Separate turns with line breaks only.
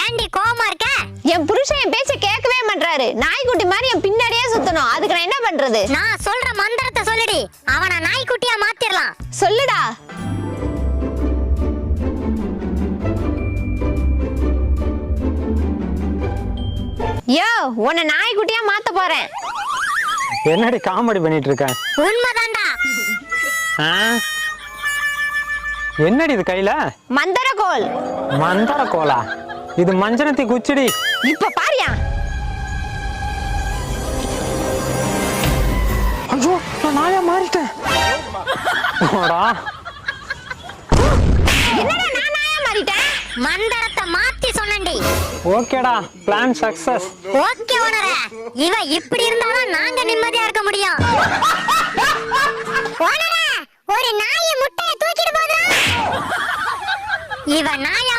ஏண்டி கோவமா இருக்க?
என் புருஷன் என் பேச்ச கேட்கவே மாட்டாரு நாய்க்குட்டி மாதிரி என் பின்னாடியே சுத்தணும். அதுக்கு நான் என்ன பண்றது?
நான் சொல்ற மந்திரத்தை சொல்லுடி. அவனை நாய்க்குட்டியா மாத்திரலாம்.
சொல்லுடா. யோ உன்னை நாய்க்குட்டியா மாத்த போறேன்.
என்னடி காமெடி பண்ணிட்டு இருக்க?
உண்மைதான்டா.
ஆ? என்னடி இது கையில?
மந்தரகோல்
மந்தார கோலா இது மஞ்சனத்தி குச்சிடி.
இப்ப பாரியா?
ஐயோ நான் நாயா மாறிட்டேன். போடா.
என்னடா நான் நாயா மாறிட்டேன்?
மந்திரத்தை மாத்தி சொன்னேன்டி.
ஓகேடா பிளான் சக்சஸ்
ஓகே ஓனர. இவ இப்படி இருந்தாதான் நாங்க நிம்மதியா இருக்க முடியும். ஓனர ஒரு நாய் முட்டைய தூக்கிட்டு போகுது இவ நாயா